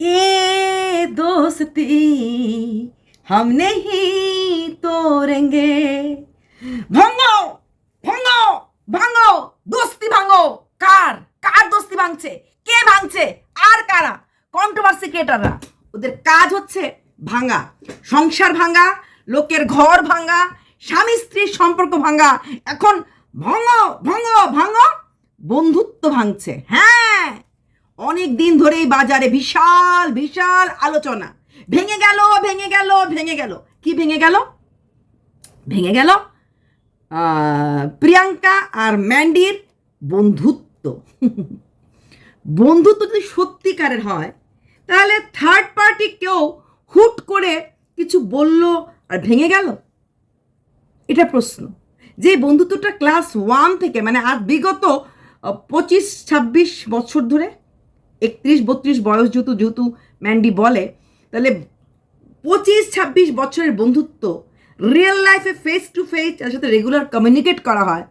ये दोस्ती हम नहीं तोड़ेंगे ভাঙো ভাঙো ভাঙো দোস্তি ভাঙো কার কার দোস্তি ভাঙছে কে ভাঙছে আর কারা কন্ট্রোভার্সি ক্রিয়েটাররা ওদের কাজ হচ্ছে ভাঙা সংসার ভাঙা লোকের ঘর ভাঙা স্বামী স্ত্রীর সম্পর্ক ভাঙা এখন ভাঙো ভাঙো ভাঙো বন্ধুত্ব ভাঙছে হ্যাঁ অনেক দিন ধরেই বাজারে বিশাল বিশাল আলোচনা। ভেঙে গেল ভেঙে গেল ভেঙে গেল। কি ভেঙে গেল? ভেঙে গেল প্রিয়াঙ্কা আর ম্যান্ডির বন্ধুত্ব। বন্ধুত্ব যদি সত্যিকারের হয়, তাহলে থার্ড পার্টি কেউ হুট করে কিছু বলল আর ভেঙে গেল? এটা প্রশ্ন। যে বন্ধুত্বটা ক্লাস ওয়ান থেকে মানে আর বিগত পঁচিশ, ছাব্বিশ বছর ধরে একত্রিশ, বত্রিশ বয়স যেহেতু যেহেতু ম্যান্ডি বলে, তাহলে পঁচিশ, ছাব্বিশ বছরের বন্ধুত্ব রিয়েল লাইফে ফেস টু ফেস তার সাথে রেগুলার কমিউনিকেট করা হয়,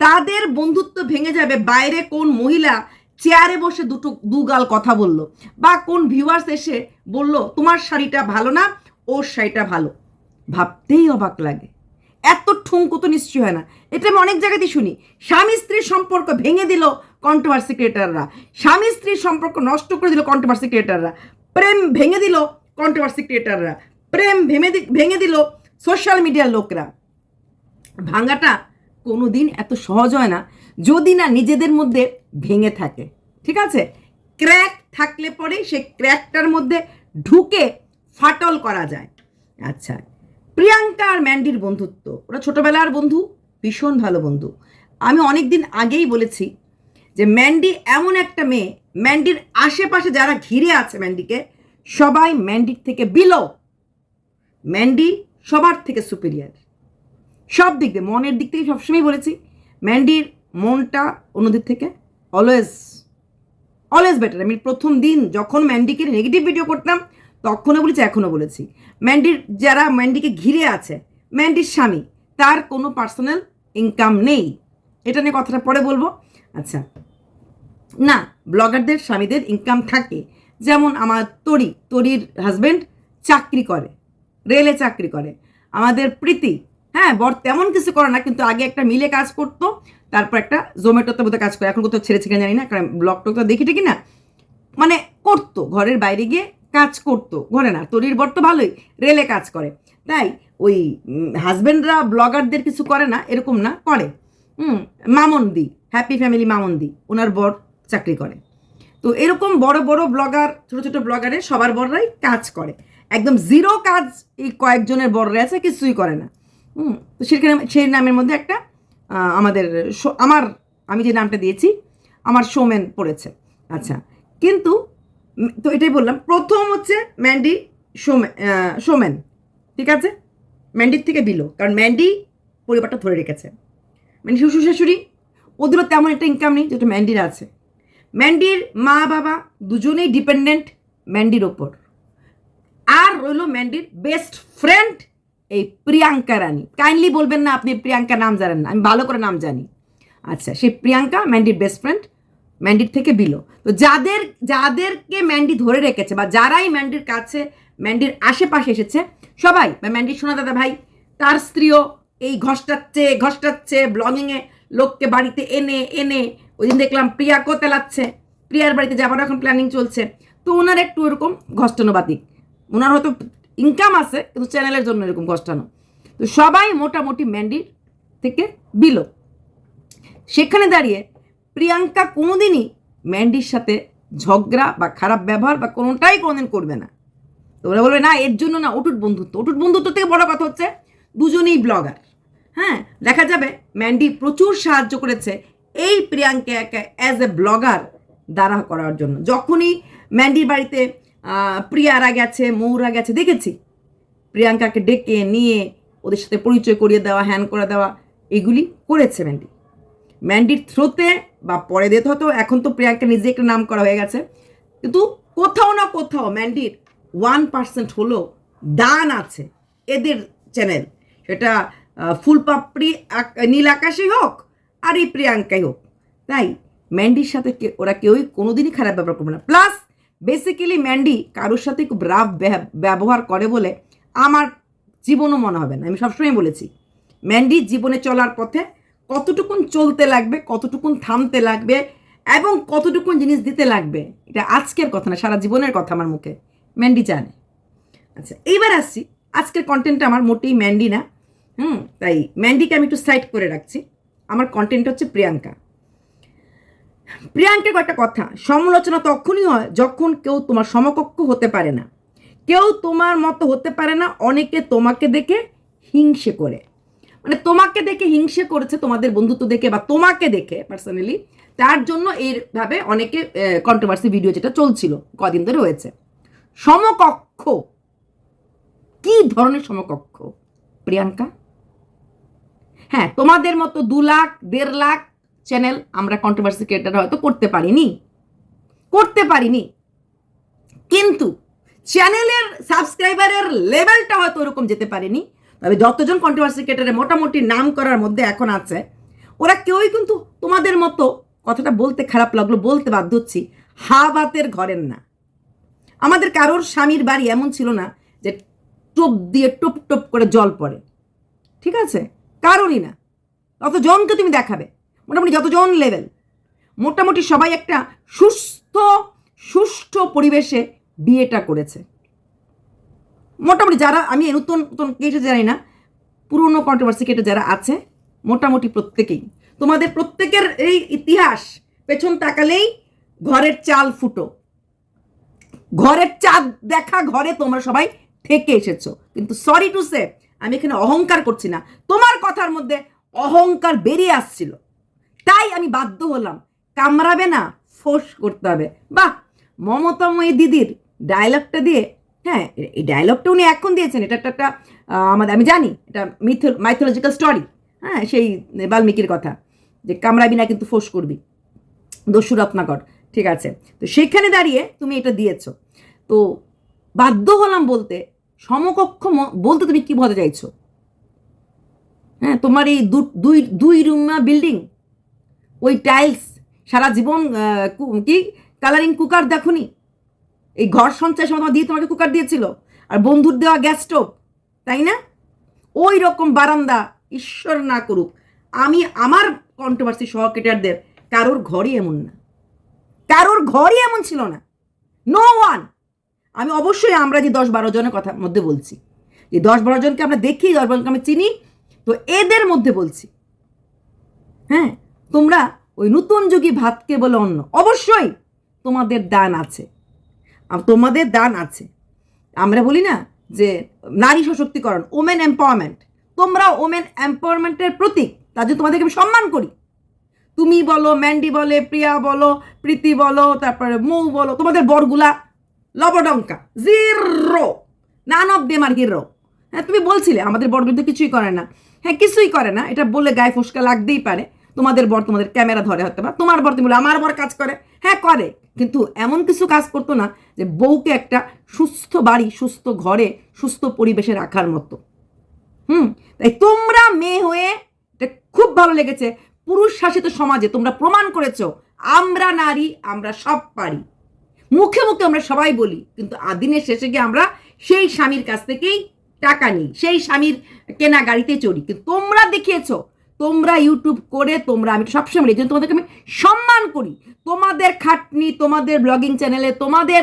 তাদের বন্ধুত্ব ভেঙে যাবে বাইরে কোন মহিলা চেয়ারে বসে দুটো দুগাল কথা বলল বা কোন ভিউয়ার্স এসে বলল, তোমার শাড়িটা ভালো না, ওর শাড়িটা ভালো। ভাবতেই অবাক লাগে। এত ঠুঙ্কো তো নিশ্চয় হয় না। এটা আমি অনেক জায়গাতেই শুনি। স্বামী স্ত্রীর সম্পর্ক ভেঙে দিল কন্ট্রোভার্সি ক্রিয়েটাররা স্বামী স্ত্রীর সম্পর্ক নষ্ট করে দিল কন্ট্রোভার্সি ক্রিয়েটাররা প্রেম ভেঙে দিল কন্ট্রোভার্সি ক্রিয়েটাররা প্রেম ভেঙে ভেঙে দিল সোশ্যাল মিডিয়ার লোকরা। ভাঙাটা কোনো দিন এত সহজ হয় না, যদি না নিজেদের মধ্যে ভেঙে থাকে। ঠিক আছে? ক্র্যাক থাকলে পরে সে ক্র্যাকটার মধ্যে ঢুকে ফাটল করা যায়। আচ্ছা প্রিয়াঙ্কা আর ম্যান্ডির বন্ধুত্ব। ওরা ছোটোবেলার বন্ধু, ভীষণ ভালো বন্ধু। আমি অনেক দিন আগেই বলেছি যে ম্যান্ডি এমন একটা মেয়ে, ম্যান্ডির আশেপাশে যারা ঘিরে আছে ম্যান্ডিকে, সবাই ম্যান্ডির থেকে বিলো ম্যান্ডি সবার থেকে সুপিরিয়ার সব দিক দিয়ে, মনের দিক থেকে সবসময় বলেছি, ম্যান্ডির মনটা অন্যদের থেকে অলওয়েজ অলওয়েজ বেটার আমি প্রথম দিন যখন ম্যান্ডিকে নেগেটিভ ভিডিও করতাম, তখনও বলেছি, এখনও বলেছি। ম্যান্ডির যারা ম্যান্ডিকে ঘিরে আছে, ম্যান্ডির স্বামী, তার কোনো পার্সোনাল ইনকাম নেই। এটা নিয়ে কথাটা পরে বলব। আচ্ছা। না ব্লগারদের স্বামীদের ইনকাম থাকে। যেমন আমার তরি, তরির হাজব্যান্ড চাকরি করে রেলে চাকরি করে। আমাদের প্রীতি হ্যাঁ বর তেমন কিছু করে না, কিন্তু আগে একটা মিলে কাজ করতো, তারপর একটা জোম্যাটোতে বোধহয় কাজ করে। এখন কোথাও ছেড়েছে কিনা জানি না, কারণ ব্লগ টক তো দেখি ঠিকই না। মানে করতো, ঘরের বাইরে গিয়ে কাজ করতো, ঘরে না, তরির বর তো ভালোই রেলে কাজ করে। তাই ওই হাজব্যান্ডরা ব্লগারদের কিছু করে না, এরকম না, করে। হুম মামন্দি হ্যাপি ফ্যামিলি মামন্দি ওনার বর চাকরি করে। তো এরকম বড় বড় ব্লগার ছোট ছোট ব্লগারে সবার বররাই কাজ করে। একদম জিরো কাজ এই কয়েকজনের বররা আছে কিছুই করে না। হুম তো সেখানে সেই নামের মধ্যে একটা আমাদের আমার আমি যে নামটা দিয়েছি আমার সোমেন পড়েছে। আচ্ছা কিন্তু তো এটাই বললাম প্রথম হচ্ছে ম্যান্ডি আহ, সোমেন ঠিক আছে? ম্যান্ডির থেকে বিলো কারণ ম্যান্ডি পরিবারটা ধরে রেখেছে। মানে শ্বশুর শাশুড়ি, ওদেরও তেমন একটা ইনকাম নেই যেটা ম্যান্ডির আছে। ম্যান্ডির মা, বাবা দুজনেই ডিপেন্ডেন্ট ম্যান্ডির ওপর। আর রইল ম্যান্ডির বেস্ট ফ্রেন্ড এই প্রিয়াঙ্কা রানী। কাইন্ডলি বলবেন না আপনি প্রিয়াঙ্কা নাম জানেন না, আমি ভালো করে নাম জানি। আচ্ছা সেই প্রিয়াঙ্কা ম্যান্ডির বেস্ট ফ্রেন্ড ম্যান্ডির থেকে বিলো। তো যাদের, যাদেরকে ম্যান্ডি ধরে রেখেছে বা যারাই ম্যান্ডির কাছে ম্যান্ডির আশেপাশে এসেছে, সবাই, বা ম্যান্ডির শোনা দাদা ভাই, তার স্ত্রীও এই ঘষ্টাচ্ছে ঘষ্টাচ্ছে ব্লগিংয়ে লোককে বাড়িতে এনে এনে। ওই দিন দেখলাম প্রিয়াকেও তেলাচ্ছে। প্রিয়ার বাড়িতে যাবার এখন প্ল্যানিং চলছে। তো ওনার একটু এরকম ঘষ্টানুবাদিক ওনার হয়তো ইনকাম আছে, কিন্তু চ্যানেলের জন্য এরকম ঘষ্টানো। তো সবাই মোটামুটি ম্যান্ডির থেকে বিলো। সেখানে দাঁড়িয়ে প্রিয়াঙ্কা কোনোদিনই ম্যান্ডির সাথে ঝগড়া বা খারাপ ব্যবহার বা কোনোটাই কোনোদিন করবে না। তো ওরা বলবে, না, এর জন্য না, অটুট বন্ধুত্ব। অটুট বন্ধুত্ব থেকে বড় কথা হচ্ছে, দুজনেই ব্লগার হ্যাঁ দেখা যাবে ম্যান্ডি প্রচুর সাহায্য করেছে এই প্রিয়াঙ্কাকে অ্যাজ এ ব্লগার দ্বারা করার জন্য। যখনই ম্যান্ডির বাড়িতে প্রিয়ারা গেছে, মৌরা গেছে, দেখেছি? প্রিয়াঙ্কাকে ডেকে নিয়ে ওদের সাথে পরিচয় করিয়ে দেওয়া হ্যান করে দেওয়া, এগুলি করেছে ম্যান্ডি। ম্যান্ডির থ্রোতে বা পরে দিতে হতো এখন তো প্রিয়াঙ্কা নিজে একটা নাম করা হয়ে গেছে। কিন্তু কোথাও না কোথাও ম্যান্ডির ওয়ান পার্সেন্ট হলো দান আছে এদের চ্যানেল সেটা ফুলপাপড়ি নীল আকাশেই হোক আর এই প্রিয়াঙ্কাই হোক। তাই ম্যান্ডির সাথে ওরা কেউই কোনোদিনই খারাপ ব্যবহার করবে না। প্লাস বেসিক্যালি ম্যান্ডি কারোর সাথে খুব রাফ ব্যবহার করে বলে আমার জীবনও মনে হবে না। আমি সবসময় বলেছি, ম্যান্ডি জীবনে চলার পথে কতটুকুন চলতে লাগবে, কতটুকুন থামতে লাগবে এবং কতটুকুন জিনিস দিতে লাগবে, এটা আজকের কথা না, সারা জীবনের কথা আমার মুখে। ম্যান্ডি জানে। আচ্ছা এইবার আসছি। আজকের কন্টেন্টটা আমার মোটেই ম্যান্ডি না। হুম। তাই ম্যান্ডিকে আমি একটু সাইড করে রাখছি। আমার কন্টেন্ট হচ্ছে প্রিয়াঙ্কা। প্রিয়াঙ্কার একটা কথা। সমালোচনা তখনই হয় যখন কেউ তোমার সমকক্ষ হতে পারে না। কেউ তোমার মতো হতে পারে না, অনেকে তোমাকে দেখে হিংসে করে। মানে তোমাকে দেখে হিংসে করেছে তোমাদের বন্ধুত্ব দেখে বা তোমাকে দেখে পার্সোনালি তার জন্য এইভাবে অনেকে কন্ট্রোভার্সি ভিডিও যেটা চলছিল কদিন ধরে হয়েছে। সমকক্ষ। কি ধরনের সমকক্ষ? প্রিয়াঙ্কা? হ্যাঁ তোমাদের মতো দু লাখ, দেড় লাখ চ্যানেল আমরা কন্ট্রোভার্সি ক্রিয়েটার হয়তো করতে পারিনি। করতে পারিনি। কিন্তু চ্যানেলের সাবস্ক্রাইবারের লেভেলটা হয়তো ওরকম যেতে পারেনি। তবে যতজন কন্ট্রোভার্সি ক্রিয়েটারে মোটামুটি নাম করার মধ্যে এখন আছে, ওরা কেউই কিন্তু তোমাদের মতো কথাটা বলতে খারাপ লাগল, বলতে বাধ্য হচ্ছি, হা বাতের ঘরের না। আমাদের কারোর স্বামীর বাড়ি এমন ছিল না যে টোপ দিয়ে টপ টপ করে জল পড়ে। ঠিক আছে? কারণই না। যতজনকে তুমি দেখাবে, মোটামুটি যতজন লেভেল মোটামুটি সবাই একটা সুস্থ, সুষ্ঠু পরিবেশে বিয়েটা করেছে। মোটামুটি যারা, আমি নতুন নতুন কেটে জানি না, পুরনো কন্ট্রোভার্সি কেটে যারা আছে, মোটামুটি প্রত্যেকেই। তোমাদের প্রত্যেকের এই ইতিহাস পেছন তাকালেই ঘরের চাল ফুটো। ঘরের চাঁদ দেখা ঘরে তোমরা সবাই থেকে এসেছ। কিন্তু সরি টু সে আমি এখানে অহংকার করছি না। তোমার কথার মধ্যে অহংকার বেরিয়ে আসছিল। তাই আমি বাধ্য হলাম। কামড়াবে না ফোর্স করতে হবে। বাহ! মমতাময়ী দিদির ডায়লগটা দিয়ে হ্যাঁ এই ডায়লগটা উনি এখন দিয়েছেন। এটা একটা একটা আমাদের, আমি জানি, এটা মিথ মাইথোলজিক্যাল স্টোরি হ্যাঁ সেই বাল্মীকির কথা, যে কামড়াবি না কিন্তু ফোর্স করবি। দস্যু রত্নাকর, ঠিক আছে। তো সেখানে দাঁড়িয়ে তুমি এটা দিয়েছ। তো বাধ্য হলাম বলতে সমকক্ষ বলতে তুমি কি বলতে চাইছো? হ্যাঁ তোমার এই দুই দুই রুমা বিল্ডিং ওই টাইলস সারা জীবন কি কালারিং কুকার দেখুনি? এই ঘর সঞ্চয় সময় তোমার দিয়ে তোমাকে কুকার দিয়েছিল। আর বন্ধুর দেওয়া গ্যাস স্টোভ তাই না? ওই রকম বারান্দা, ঈশ্বর না করুক। আমি, আমার কন্ট্রোভার্সি সহকেটারদের কারোর ঘরই এমন না। কারোর ঘরই এমন ছিল না। নো ওয়ান আমি অবশ্যই আমরা যে দশ বারো জনের কথা মধ্যে বলছি। যে দশ বারো জনকে আমরা দেখি, দশ বারো জনকে আমি চিনি, তো এদের মধ্যে বলছি। হ্যাঁ তোমরা ওই নতুন যুগী ভাতকে বলে অন্য। অবশ্যই তোমাদের দান আছে। তোমাদের দান আছে। আমরা বলি না যে নারী সশক্তিকরণ ওমেন এম্পাওয়ারমেন্ট তোমরা ওমেন এম্পাওয়ারমেন্টের প্রতীক, তার জন্য তোমাদেরকে আমি সম্মান করি। তুমি বলো ম্যান্ডি বলে প্রিয়া বলো প্রীতি বলো, তারপরে মৌ বলো, তোমাদের বরগুলা লবডঙ্কা zero none of them are hero হ্যাঁ তুমি বলছিলে, আমাদের বর তো কিছুই করে না। হ্যাঁ কিছুই করে না। এটা বলে গায়ে ফুসকা লাগতেই পারে। তোমাদের বর তোমাদের ক্যামেরা ধরে হতে পারে তোমার বর তুমি বলে, আমার বর কাজ করে। হ্যাঁ করে। কিন্তু এমন কিছু কাজ করতো না যে বউকে একটা সুস্থ বাড়ি, সুস্থ ঘরে, সুস্থ পরিবেশে রাখার মতো। হুম? তাই তোমরা মেয়ে হয়ে এটা খুব ভালো লেগেছে। পুরুষ শাসিত সমাজে তোমরা প্রমাণ করেছ, আমরা নারী, আমরা সব পারি। মুখে মুখে আমরা সবাই বলি, কিন্তু আদিনের শেষে গিয়ে আমরা সেই স্বামীর কাছ থেকেই টাকা নিই, সেই স্বামীর কেনা গাড়িতে চড়ি। কিন্তু তোমরা দেখিয়েছো, তোমরা ইউটিউব করে তোমরা আমি সবসময় বলি জন্য তোমাদেরকে আমি সম্মান করি, তোমাদের খাটনি, তোমাদের ব্লগিং চ্যানেলে, তোমাদের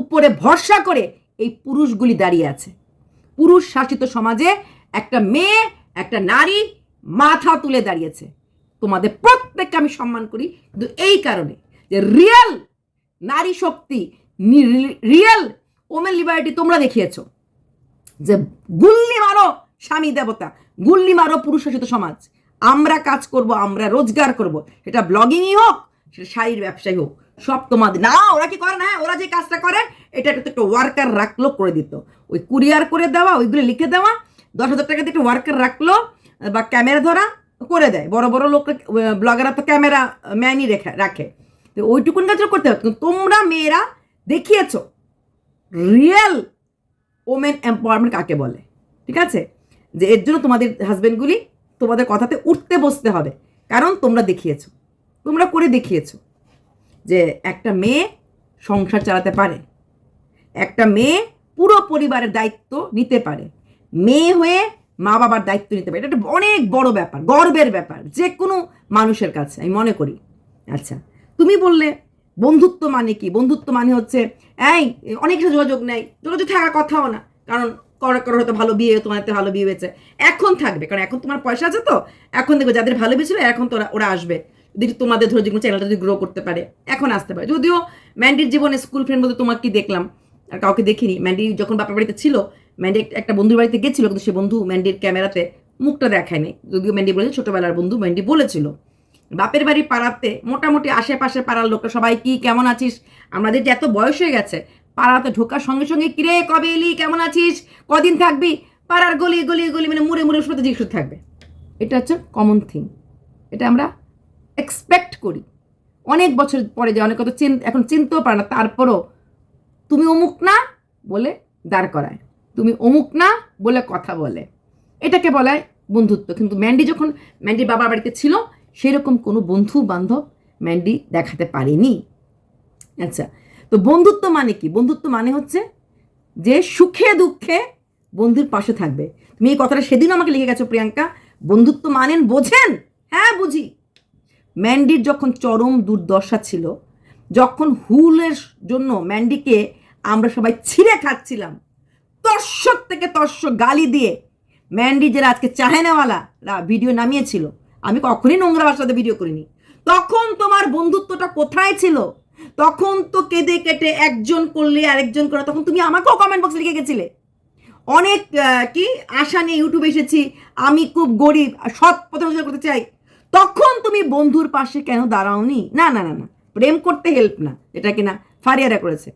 উপরে ভরসা করে এই পুরুষগুলি দাঁড়িয়ে আছে। পুরুষ শাসিত সমাজে একটা মেয়ে, একটা নারী মাথা তুলে দাঁড়িয়েছে। তোমাদের প্রত্যেককে আমি সম্মান করি, কিন্তু এই কারণে যে রিয়েল নারী শক্তি রিয়েল ওমেন লিবারিটি তোমরা দেখিয়েছ। যে গুল্লি মারো স্বামী দেবতা, গুল্লি মারো পুরুষ শাসিত সমাজ। আমরা কাজ করব, আমরা রোজগার করব। সেটা ব্লগিংই হোক, সেটা শাড়ির ব্যবসায়ী হোক, সব তোমাদের না, ওরা কি করে না? ওরা যে কাজটা করে, এটা একটু একটা ওয়ার্কার রাখল করে দিত। ওই কুরিয়ার করে দেওয়া, ওইগুলো লিখে দেওয়া, দশ হাজার টাকা দিয়ে একটা ওয়ার্কার রাখল, বা ক্যামেরা ধরা, করে দেয়। বড় বড় লোক ব্লগাররা তো ক্যামেরা ম্যানই রেখে, রাখে। ওইটুকুন কাজও করতে হবে। তোমরা মেয়েরা দেখিয়েছ রিয়েল ওমেন এম্পাওয়ারমেন্ট কাকে বলে? ঠিক আছে? যে এর জন্য তোমাদের হাজব্যান্ডগুলি তোমাদের কথাতে উঠতে বসতে হবে। কারণ তোমরা দেখিয়েছো, তোমরা করে দেখিয়েছো যে একটা মেয়ে সংসার চালাতে পারে, একটা মেয়ে পুরো পরিবারের দায়িত্ব নিতে পারে, মেয়ে হয়ে মা বাবার দায়িত্ব নিতে পারে। এটা একটা অনেক বড় ব্যাপার, গর্বের ব্যাপার যে কোনো মানুষের কাছে, আমি মনে করি। আচ্ছা তুমি বললে বন্ধুত্ব মানে কি? বন্ধুত্ব মানে হচ্ছে, এই, অনেক কিছু যোগাযোগ নেই, যোগাযোগ থাকার কথাও না। কারণ কারও কারও হয়তো ভালো বিয়ে, তোমার ভালো বিয়ে হয়েছে। এখন থাকবে, কারণ এখন তোমার পয়সা আছে তো। এখন দেখবে যাদের ভালো বিয়ে ছিল, এখন তো ওরা আসবে। যদি তোমাদের ধরো যেগুলো চ্যানেলটা যদি গ্রো করতে পারে, এখন আসতে পারে। যদিও ম্যান্ডির জীবনে স্কুল ফ্রেন্ড বলতে তোমাকে দেখলাম, আর কাউকে দেখিনি। ম্যান্ডি যখন বাপের বাড়িতে ছিল, ম্যান্ডি একটা বন্ধুর বাড়িতে গেছিল, কিন্তু সে বন্ধু ম্যান্ডির ক্যামেরাতে মুখটা দেখায়নি। যদিও ম্যান্ডি বলেছে, ছোটবেলার বন্ধু, ম্যান্ডি বলেছিল। বাপের বাড়ি পাড়াতে, মোটামুটি আশেপাশে পাড়ার লোকরা সবাই, কি, কেমন আছিস? আমাদের যে এত বয়স হয়ে গেছে, পাড়াতে ঢোকার সঙ্গে সঙ্গে কিরে কবে এলি? কেমন আছিস? কদিন থাকবি? পাড়ার গলি গলি গলি মানে মুড়ে মুড়ে শুধু জিজ্ঞেস থাকবে। এটা হচ্ছে কমন থিং এটা আমরা এক্সপেক্ট করি। অনেক বছর পরে যে অনেক কথা চিন এখন চিনতেও পারে না, তারপরও, তুমি অমুক না? বলে দাঁড় করায়। তুমি অমুক না? বলে কথা বলে। এটাকে বলা হয় বন্ধুত্ব। কিন্তু ম্যান্ডি যখন ম্যান্ডি বাবার বাড়িতে ছিল সেরকম কোনো বন্ধু বান্ধব ম্যান্ডি দেখাতে পারেনি। আচ্ছা তো বন্ধুত্ব মানে কি? বন্ধুত্ব মানে হচ্ছে যে সুখে দুঃখে বন্ধুর পাশে থাকবে। তুমি এই কথাটা সেদিনও আমাকে লিখে গেছো, প্রিয়াঙ্কা। বন্ধুত্ব মানেন বোঝেন। হ্যাঁ বুঝি। ম্যান্ডির যখন চরম দুর্দশা ছিল, যখন হুলের জন্য ম্যান্ডিকে আমরা সবাই ছিঁড়ে খাচ্ছিলাম তর্ষক থেকে তর্ষক গালি দিয়ে ম্যান্ডি যারা আজকে চাহেনাওয়ালা ভিডিও নামিয়েছিল আমি কখনই নোংরা ভাষাতে ভিডিও করিনি। তখন তোমার বন্ধুত্বটা কোথায় ছিল? তখন তো কেঁদে কেটে একজন করলে আরেকজন করে, তখন তুমি আমাকেও কমেন্ট বক্সে লিখে গেছিলে। অনেক কি, আশা নিয়ে ইউটিউবে এসেছি, আমি খুব গরিব সৎ পথে রোজগার করতে চাই। তখন তুমি বন্ধুর পাশে কেন দাঁড়াওনি? না না না না, প্রেম করতে হেল্প না, এটা কিনা ফারিয়ারা করেছে।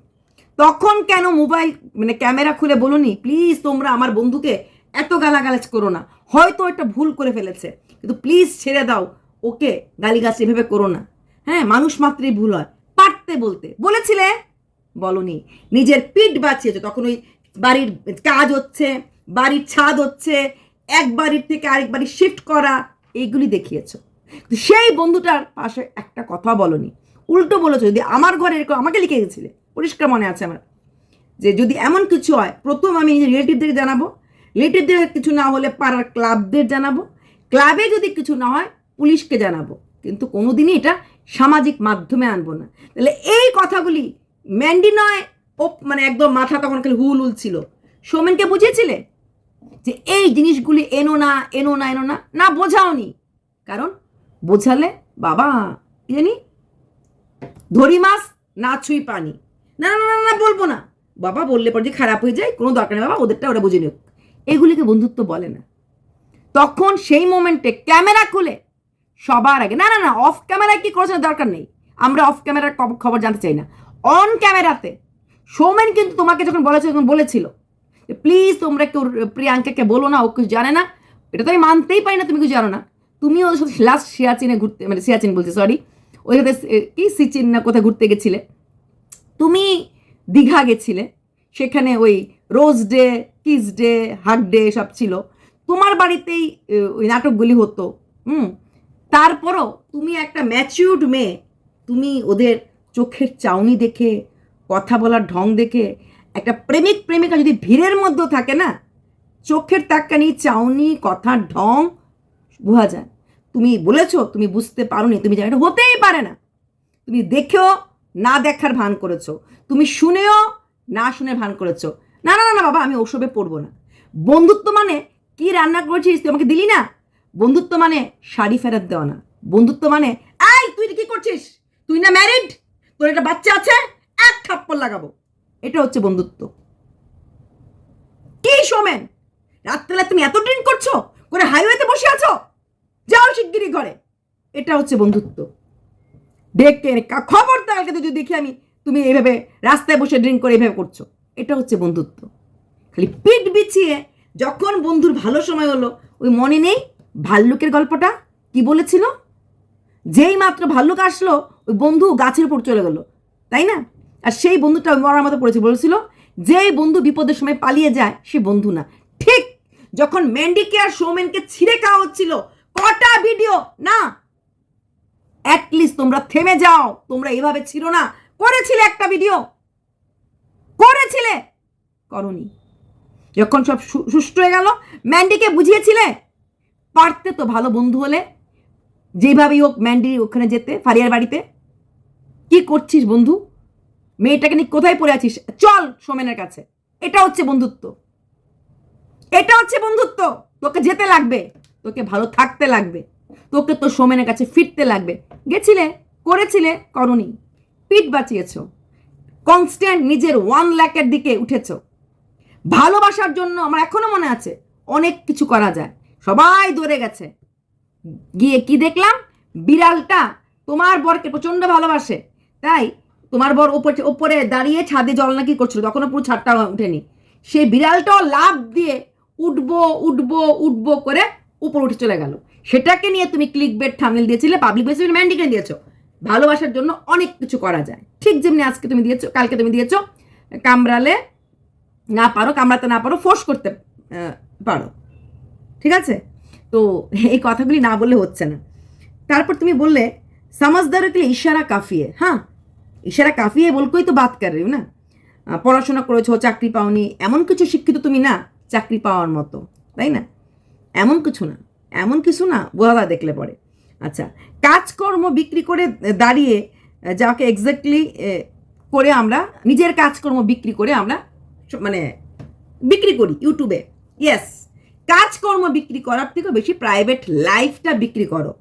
তখন কেন মোবাইল মানে ক্যামেরা খুলে বলুনি প্লিজ তোমরা আমার বন্ধুকে এত গালাগালাজ করো না, হয়তো এটা ভুল করে ফেলেছে। কিন্তু প্লিজ ছেড়ে দাও। ওকে গালিগাছ এভাবে করো না। হ্যাঁ মানুষ মাত্রই ভুল হয়। পারতে বলতে। বলেছিলে? বলনি। নিজের পিঠ বাঁচিয়েছে। তখন ওই বাড়ির কাজ হচ্ছে, বাড়ির ছাদ হচ্ছে, এক বাড়ির থেকে আরেক বাড়ি শিফট করা, এইগুলি দেখিয়েছো। কিন্তু সেই বন্ধুটার পাশে একটা কথা বলনি। উল্টো বলেছ, যদি আমার ঘরে এরকম আমাকে লিখে গেছিলে, পরিষ্কার মনে আছে আমার, যে যদি এমন কিছু হয়, প্রথম আমি রিলেটিভদের জানাব। রিলেটিভদের কিছু না হলে পাড়ার ক্লাবদের জানাব। ক্লাবে যদি কিছু না হয়, পুলিশকে জানাব। কিন্তু কোনোদিনই এটা সামাজিক মাধ্যমে আনব না। তাহলে এই কথাগুলি ম্যান্ডি নয়, ও মানে একদম মাথা তখন খালি হুল হুল ছিল। সৌমেনকে বুঝিয়েছিলে? যে এই জিনিসগুলি এনো না এনো না এনো না না বোঝাওনি কারণ বোঝালে বাবা জানি? ধরি মাছ, না ছুঁই পানি। না না না না, বলব না। বাবা বললে পর যে খারাপ হয়ে যায়, কোনো দরকার নেই বাবা, ওদেরটা ওরা বুঝে নিক। এগুলিকে বন্ধুত্ব বলে না। তখন সেই মোমেন্টে ক্যামেরা খুলে সবার আগে না না না অফ ক্যামেরায় কি করেছে দরকার নেই। আমরা অফ ক্যামেরার খবর জানতে চাই না। অন ক্যামেরাতে সৌমেন কিন্তু তোমাকে যখন বলেছে, তখন বলেছিল প্লিজ তোমরা কেউ, প্রিয়াঙ্কাকে বলো না, ও কিছু জানে না। এটা তো আমি মানতেই পারি না, তুমি কিছু জানো না। তুমি ওদের সাথে লাস্ট সিয়াচিনে ঘুরতে মানে সিয়াচিন বলছি সরি ওই সাথে কি সিচিন না কোথায় ঘুরতে গেছিলে? তুমি দীঘা গেছিলে। সেখানে ওই rose day kiss day hug day সব ছিল। তোমার বাড়িতেই ওই নাটকগুলি হতো, হুম? তারপরও তুমি একটা ম্যাচিউর্ড মেয়ে, তুমি ওদের চোখের চাউনি দেখে, কথা বলার ঢং দেখে, একটা প্রেমিক, প্রেমিকা যদি ভিড়ের মধ্যে থাকে না, চোখের তাক্কানি চাউনি, কথার ঢং, বোঝা যায়। তুমি বলেছ, তুমি বুঝতে পারোনি, তুমি জানো হতেই পারে না। তুমি দেখেও না দেখার ভান করেছ, তুমি শুনেও না শুনে ভান করেছ। না না না না, বাবা, আমি ওসবে পড়ব না। বন্ধুত্ব মানে কি রান্না করেছিস? তুই আমাকে দিলি না? বন্ধুত্ব মানে শাড়ি ফেরত দেওয়া না। বন্ধুত্ব মানে এই, তুই কি করছিস? তুই না ম্যারিড তোর একটা বাচ্চা আছে, এক থাপ্পড় লাগাবো। এটা হচ্ছে বন্ধুত্ব। কি সোমেন? রাত্রেবেলা তুমি এত ড্রিঙ্ক করছ? করে হাইওয়েতে বসে আছো? যাও শিগগিরই ঘরে। এটা হচ্ছে বন্ধুত্ব। ডেকে এনে কা- খবরদার কিন্তু যদি দেখি আমি, তুমি এইভাবে রাস্তায় বসে ড্রিঙ্ক করে এইভাবে করছ। এটা হচ্ছে বন্ধুত্ব। খালি পিঠ বিছিয়ে যখন বন্ধুর ভালো সময় হলো, ওই মনে নেই ভাল্লুকের গল্পটা? কি বলেছিল? যেই মাত্র ভাল্লুক আসলো, ওই বন্ধু গাছের উপর চলে গেলো, তাই না? আর সেই বন্ধুটা মরার মতো পড়েছে, বলেছিল, যেই বন্ধু বিপদের সময় পালিয়ে যায়, সে বন্ধু না। ঠিক যখন ম্যান্ডিকে আর সৌমেনকে ছিঁড়ে খাওয়া হচ্ছিল, কটা ভিডিও, না? অ্যাটলিস্ট তোমরা থেমে যাও, তোমরা এভাবে ছিল না। করেছিলে একটা ভিডিও? করেছিলে? করনি। যখন সব সুষ্ঠু হয়ে গেল, ম্যান্ডিকে বুঝিয়েছিলে? পারতে তো ভালো বন্ধু হলে। যেভাবেই হোক, ম্যান্ডি ওখানে যেতে, ফারিয়ার বাড়িতে। কি করছিস বন্ধু? মেয়েটাকে নিয়ে কোথায় পড়ে আছিস? চল সোমেনের কাছে। এটা হচ্ছে বন্ধুত্ব। এটা হচ্ছে বন্ধুত্ব। তোকে যেতে লাগবে। তোকে ভালো থাকতে লাগবে। তোকে তো সোমেনের কাছে ফিরতে লাগবে। গেছিলে? করেছিলে? করনি। পিঠ বাঁচিয়েছ। কনস্ট্যান্ট নিজের ওয়ান ল্যাকের দিকে উঠেছ। ভালোবাসার জন্য আমার এখনও মনে আছে, অনেক কিছু করা যায়। সবাই দৌড়ে গেছে। গিয়ে কি দেখলাম? বিড়ালটা তোমার বরকে প্রচণ্ড ভালোবাসে। তাই তোমার বর ওপরে ওপরে দাঁড়িয়ে ছাদে জল নাকি করছিল, তখনও পুরো ছাদটা উঠেনি সেই বিড়ালটাও লাভ দিয়ে উঠবো উঠবো উঠবো করে উপর উঠে চলে গেল। সেটাকে নিয়ে তুমি ক্লিক বেড থামনেল দিয়েছিলে পাবলিক বেসে ম্যান্ডিকে দিয়েছ। ভালোবাসার জন্য অনেক কিছু করা যায়। ঠিক যেমনি আজকে তুমি দিয়েছ, কালকে তুমি দিয়েছ, কামড়ালে না পারো, কামড়াতে না পারো ফোর্স করতে পারো। ঠিক আছে? তো এই কথাগুলি না বললে হচ্ছে না। তারপর তুমি বললে সমাজদারো কে ইশারা কাফিয়ে। হ্যাঁ? ইশারা কাফিয়ে বলকেই তো বাদ কার না? পড়াশোনা করেছ, চাকরি পাওনি, এমন কিছু শিক্ষিত তুমি না, চাকরি পাওয়ার মতো, তাই না? এমন কিছু না, এমন কিছু না, বোঝা দেখলে পরে। আচ্ছা কাজকর্ম বিক্রি করে দাঁড়িয়ে যাকে এক্স্যাক্টলি করে আমরা, নিজের কাজকর্ম বিক্রি করে আমরা মানে বিক্রি করি ইউটিউবে। ইয়েস কাজকর্ম বিক্রি করার থেকে বেশি প্রাইভেট লাইফটা বিক্রি করো।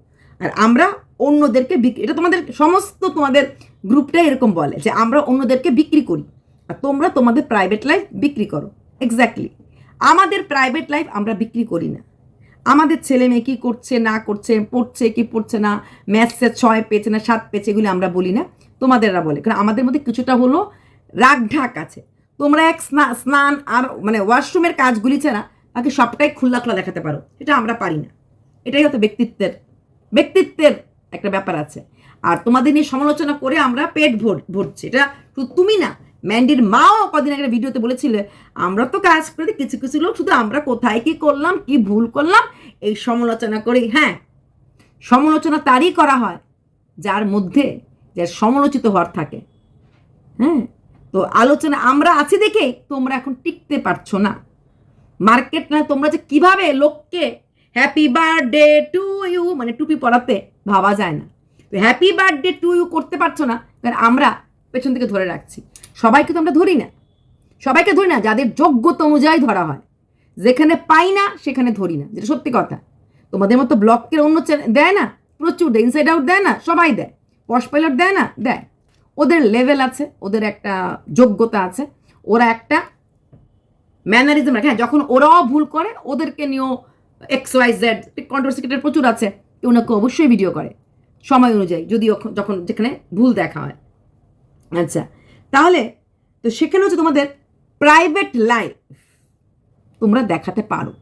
আর আমরা অন্যদেরকে বিক্রি এটা তোমাদের সমস্ত তোমাদের গ্রুপটাই এরকম বলে যে আমরা অন্যদেরকে বিক্রি করি আর তোমরা তোমাদের প্রাইভেট লাইফ বিক্রি করো। এক্স্যাক্টলি আমাদের প্রাইভেট লাইফ আমরা বিক্রি করি না। আমাদের ছেলে মেয়ে কী করছে, না করছে, পড়ছে, কি পড়ছে না ম্যাথসে ছয় পেয়েছে না, সাত পেয়েছে, এগুলি আমরা বলি না। তোমাদেররা বলে। কারণ আমাদের মধ্যে কিছুটা হলো রাগ ঢাক আছে। তোমরা এক স্না- স্নান আর মানে ওয়াশরুমের কাজগুলি ছাড়া বাকি সবটাই খোলা খোলা দেখাতে পারো। এটা আমরা পারি না। এটাই হয়তো ব্যক্তিত্বের ব্যক্তিত্বের একটা ব্যাপার আছে। আর তোমাদের নিয়ে সমালোচনা করে আমরা পেট ভর, ভরছি। এটা শুধু তুমি না, ম্যান্ডির মাও কদিন আগে ভিডিওতে বলেছিল, আমরা তো কাজ করি, কিছু কিছু লোক শুধু আমরা কোথায় কি করলাম, কি ভুল করলাম? এই সমালোচনা করি হ্যাঁ সমালোচনা তারই করা হয়, যার মধ্যে, যার সমালোচিত হওয়ার থাকে। হ্যাঁ তো আলোচনা আমরা আছি দেখে তোমরা এখন টিকতে পারছ না। মার্কেট না, তোমরা যে কীভাবে লোককে হ্যাপি বার্থডে টু ইউ মানে টুপি পরাতে ভাবা যায় না। তো হ্যাপি বার্থডে টু ইউ করতে পারছ না কারণ আমরা পেছন থেকে ধরে রাখছি। সবাইকে তো আমরা ধরি না। সবাইকে ধরি না, যাদের যোগ্যতা অনুযায়ী ধরা হয়। যেখানে পাই না, সেখানে ধরি না। যেটা সত্যি কথা। তোমাদের মতো ব্লকের অন্য দেয় না? প্রচুর দেয়। ইনসাইড আউট দেয় না? সবাই দেয়। পশ পাইলট দেয় না? দেয়। ওদের লেভেল আছে ওদের একটা যোগ্যতা আছে ওরা একটা ম্যানারিজম রাখে হ্যাঁ যখন ওরাও ভুল করে ওদেরকে নিয়েও এক্স ওয়াই জেড কন্ট্রোভার্সি প্রচুর আছে কেউ না কেউ অবশ্যই ভিডিও করে সময় অনুযায়ী যদি যখন যেখানে ভুল দেখা হয় আচ্ছা তাহলে তো সেখানে হচ্ছে তোমাদের প্রাইভেট লাইফ তোমরা দেখাতে পারো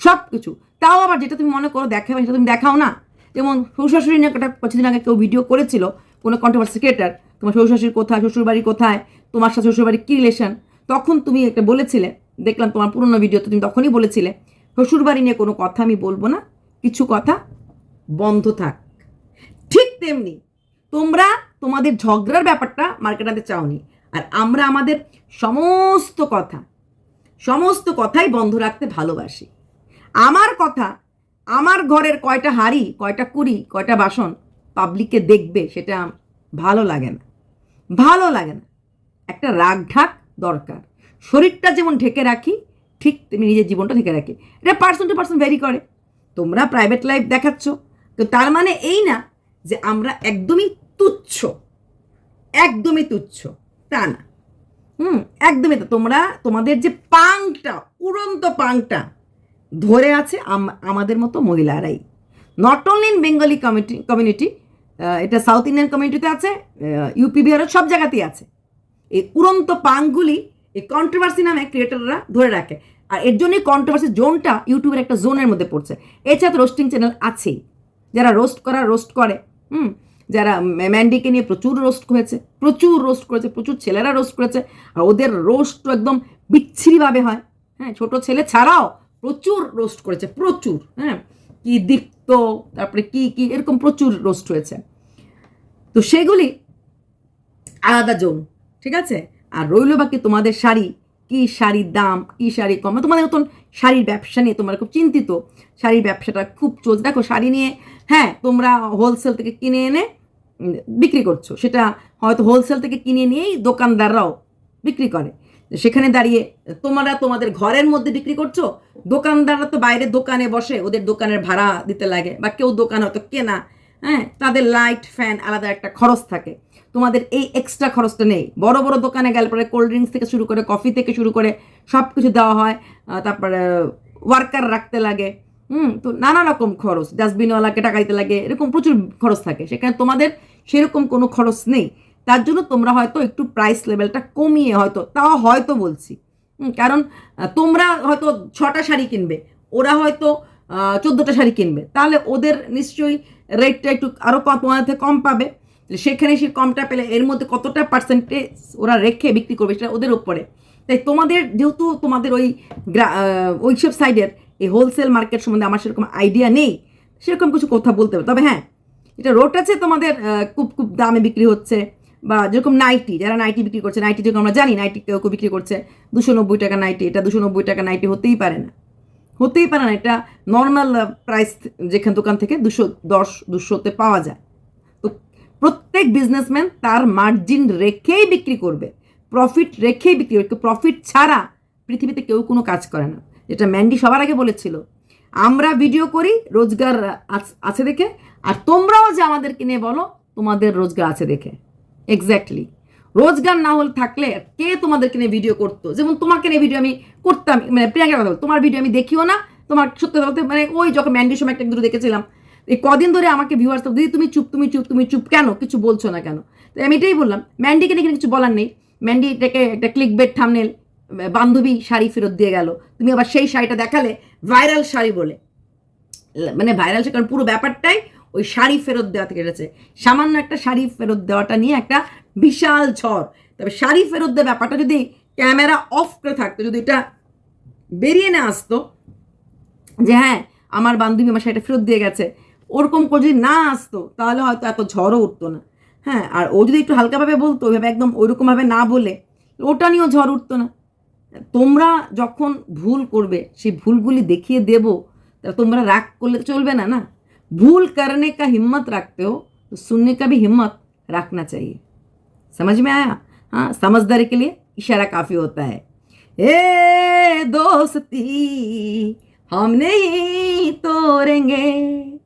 সব কিছু তাও আবার যেটা তুমি মনে করো দেখাবে সেটা তুমি দেখাও না যেমন শ্বশুর শাশুড়ি নিয়ে একটা কিছুদিন আগে কেউ ভিডিও করেছিল কোনো কন্ট্রোভার্সি ক্রিয়েটার তোমার শ্বশুর শাশুড়ি কোথায় শ্বশুর বাড়ি কোথায়, তোমার সাথে শ্বশুর বাড়ির কী রিলেশন তখন তুমি একটা বলেছিলে, দেখলাম তোমার পুরনো ভিডিওতে তুমি তখনই বলেছিলে শ্বশুর বাড়ি নিয়ে কোনো কথা আমি বলব না, কিছু কথা বন্ধ থাক। ঠিক তেমনি তোমরা তোমাদের ঝগড়ার ব্যাপারটা মার্কেট আনতে চাওনি, আর আমরা আমাদের সমস্ত কথা, সমস্ত কথাই বন্ধ রাখতে ভালোবাসি। আমার কথা, আমার ঘরের কয়টা হাড়ি, কয়টা কুড়ি, কয়টা বাসন পাবলিককে দেখবে সেটা ভালো লাগে না। ভালো লাগে না। একটা রাগ ঢাক দরকার। শরীরটা যেমন ঢেকে রাখি, ঠিক তেমনি নিজের জীবনটা ঢেকে রাখি। এটা পার্সন টু পার্সন ভ্যারি করে। তোমরা প্রাইভেট লাইফ দেখাচ্ছ। তো তার মানে এই না যে আমরা একদমই তুচ্ছ। একদমই তুচ্ছ। তা না। হুম, একদমই তো। তোমরা, তোমাদের যে পাংটা, উড়ন্ত পাংটা ধরে আছে আমাদের মতো মহিলারাই। Not only in Bengali committee community এটা সাউথ ইন্ডিয়ান কমিউনিটিতে আছে ইউপি বিহারের সব জায়গাতেই আছে। এই উড়ন্ত পাংগুলি এই কন্ট্রোভার্সি নামে ক্রিয়েটাররা ধরে রাখে। আর এর জন্যই কন্ট্রোভার্সি জোনটা ইউটিউবের একটা জোনের মধ্যে পড়ছে। এছাড়া তো রোস্টিং চ্যানেল আছেই। যারা রোস্ট করা রোস্ট করে, হুম? যারা ম্যান্ডিকে নিয়ে প্রচুর রোস্ট হয়েছে প্রচুর রোস্ট করেছে, প্রচুর ছেলেরা রোস্ট করেছে, আর ওদের রোস্ট একদম বিচ্ছিরিভাবে হয়। হ্যাঁ ছোট ছেলে ছাড়াও প্রচুর রোস্ট করেছে, প্রচুর হ্যাঁ? কি দীপ্ত, তারপরে কি কি, এরকম প্রচুর রোস্ট হয়েছে। তো সেগুলি আলাদা জোন, ঠিক আছে? আর রইল বাকি তোমাদের শাড়ি, কি শাড়ির দাম, কি শাড়ি কম তোমাদের মতন শাড়ির ব্যবসা নিয়ে তোমরা খুব চিন্তিত। শাড়ির ব্যবসাটা খুব চলছে। দেখো, শাড়ি নিয়ে হ্যাঁ তোমরা হোলসেল থেকে কিনে এনে বিক্রি করছ। সেটা হয়তো হোলসেল থেকে কিনে নিয়েই দোকানদাররাও বিক্রি করে। সেখানে দাঁড়িয়ে, তোমরা তোমাদের ঘরের মধ্যে বিক্রি করছ? দোকানদাররা তো বাইরে দোকানে বসে, ওদের দোকানের ভাড়া দিতে লাগে বা কেউ দোকান হয়তো কেনা। হ্যাঁ তাদের লাইট, ফ্যান, আলাদা একটা খরচ থাকে। তোমাদের এই এক্সট্রা খরচটা নেই। বড় বড় দোকানে গেলে পরে কোল্ড ড্রিঙ্কস থেকে শুরু করে কফি থেকে শুরু করে সব কিছু দেওয়া হয়। তারপরে ওয়ার্কার রাখতে লাগে। হুম, তো নানা রকম খরচ। ডাস্টবিনওয়ালাকে টাকা দিতে লাগে। এরকম প্রচুর খরচ থাকে। সেখানে তোমাদের সেরকম কোনো খরচ নেই। তার জন্য তোমরা হয়তো একটু প্রাইস লেভেলটা কমিয়ে হয়তো, তাও হয়তো বলছি। কারণ তোমরা হয়তো ছটা শাড়ি কিনবে, ওরা হয়তো চোদ্দোটা শাড়ি কিনবে। তাহলে ওদের নিশ্চয়ই রেটটা একটু আরও কম, তোমাদের কম পাবে। সেখানে সে কমটা পেলে এর মধ্যে কতটা পার্সেন্টেজ ওরা রেখে বিক্রি করবে সেটা ওদের উপরে। তাই তোমাদের, যেহেতু তোমাদের ওই ওইসব সাইডের এই হোলসেল মার্কেট সম্বন্ধে আমার সেরকম আইডিয়া নেই, সেরকম কিছু কথা বলতে হবে। তবে হ্যাঁ এটা রোট আছে তোমাদের খুব খুব দামে বিক্রি হচ্ছে। বা যেরকম নাইটি যারা নাইটি বিক্রি করছে নাইটি যেরকম আমরা জানি নাইটি কেউ কেউ বিক্রি করছে দুশো নব্বই টাকা নাইটি এটা দুশো নব্বই টাকা নাইটি হতেই পারে না। হতেই পারে না, এটা নর্মাল প্রাইস যেখান দোকান থেকে দুশো দশ, দুশোতে পাওয়া যায়। তো প্রত্যেক বিজনেসম্যান তার মার্জিন রেখেই বিক্রি করবে প্রফিট রেখেই বিক্রি করবে প্রফিট ছাড়া পৃথিবীতে কেউ কোনো কাজ করে না। যেটা ম্যান্ডি সবার আগে বলেছিল, আমরা ভিডিও করি, রোজগার আছ- আছে দেখে, আর তোমরাও যে আমাদেরকে নিয়ে বলো, তোমাদের রোজগার আছে দেখে। এক্স্যাক্টলি রোজগার না হলে থাকলে কে তোমাদেরকে নিয়ে ভিডিও করতো? যেমন তোমাকে নিয়ে ভিডিও আমি করতাম মানে প্রিয়াঙ্কা কথা তোমার ভিডিও আমি দেখিও না, তোমার সত্যি বলতে মানে ওই যখন ম্যান্ডির সময় একটা দুটো দেখেছিলাম, এই কদিন ধরে আমাকে ভিউয়ার্স দিদি, তুমি চুপ তুমি চুপ তুমি চুপ কেন? কিছু বলছো না কেন? তো আমি এটাই বললাম ম্যান্ডিকে নিয়ে কিছু বলার নেই। ম্যান্ডি এটাকে একটা ক্লিক বেড থামনেল বান্ধবী শাড়ি ফেরত দিয়ে গেল। তুমি আবার সেই শাড়িটা দেখালে ভাইরাল শাড়ি বলে। মানে ভাইরাল কারণ পুরো ব্যাপারটাই ওই শাড়ি ফেরত দেওয়া থেকে এসেছে। সামান্য একটা শাড়ি ফেরত দেওয়াটা নিয়ে একটা বিশাল ঝড়। তবে শাড়ি ফেরত দেওয়া ব্যাপারটা যদি ক্যামেরা অফ করে থাকতো, যদি এটা বেরিয়ে না আসতো, যে হ্যাঁ আমার বান্ধবী আমার শাড়িটা ফেরত দিয়ে গেছে, ওরকম করে যদি না আসতো, তাহলে হয়তো এত ঝড়ও উঠতো না। হ্যাঁ আর ও যদি একটু হালকাভাবে বলতো, ওইভাবে একদম ওইরকমভাবে না বলে, ওটা নিয়েও ঝড় উঠতো না। তোমরা যখন ভুল করবে, সেই ভুলগুলি দেখিয়ে দেব, তা তোমরা রাগ করলে চলবে না না? ভুল करने का हिम्मत रखते हो तो सुनने का भी हिम्मत रखना चाहिए। समझ में आया? हाँ समझदारी के लिए इशारा काफ़ी होता है। ए दोस्ती, हम नहीं तोड़ेंगे।